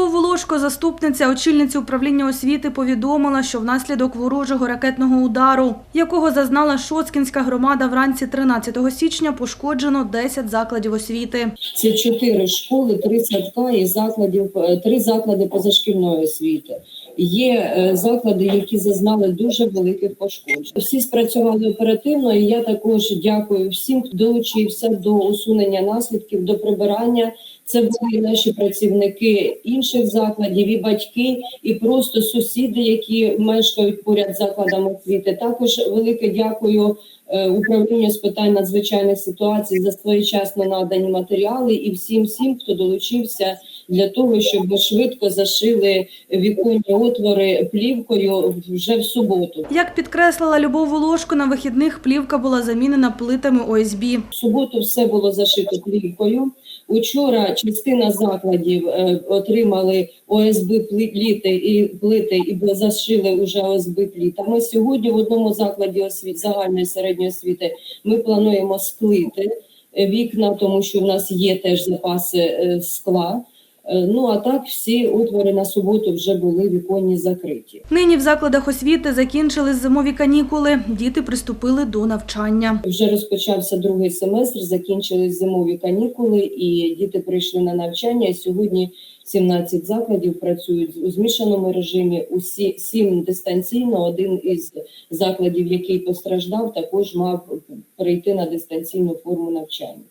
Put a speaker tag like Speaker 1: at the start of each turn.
Speaker 1: Любов Волошко, заступниця очільниці управління освіти, повідомила, що внаслідок ворожого ракетного удару, якого зазнала Шоцкінська громада вранці 13 січня, пошкоджено 10 закладів освіти.
Speaker 2: Це чотири школи, три садка і закладів, е, три заклади позашкільної освіти. Є е, заклади, які зазнали дуже великих пошкоджень. Всі спрацювали оперативно, і я також дякую всім, хто долучився до усунення наслідків, до прибирання. Це були наші працівники інших закладів, і батьки, і просто сусіди, які мешкають поряд закладами освіти. Також велике дякую управлінню з питань надзвичайних ситуацій за своєчасно надані матеріали і всім всім, хто долучився для того, щоб швидко зашили віконні отвори плівкою вже в суботу.
Speaker 1: Як підкреслила Любов Волошко, на вихідних плівка була замінена плитами ОСБ.
Speaker 2: В суботу все було зашито плівкою. Учора частина закладів е, отримали ОСБ пліти і плити і зашили уже ОСБ плітами. Сьогодні в одному закладі освіт загальної середньої освіти ми плануємо склити е, вікна, тому що в нас є теж запаси е, скла. Е, Ну а так всі отвори на суботу вже були віконні закриті.
Speaker 1: Нині в закладах освіти закінчили зимові канікули. Діти приступили до навчання.
Speaker 2: Вже розпочався другий семестр, закінчились зимові канікули, і діти прийшли на навчання. І Сьогодні 17 закладів працюють у змішаному режимі. Усі сім дистанційно. Один із закладів, який постраждав, також мав перейти на дистанційну форму навчання.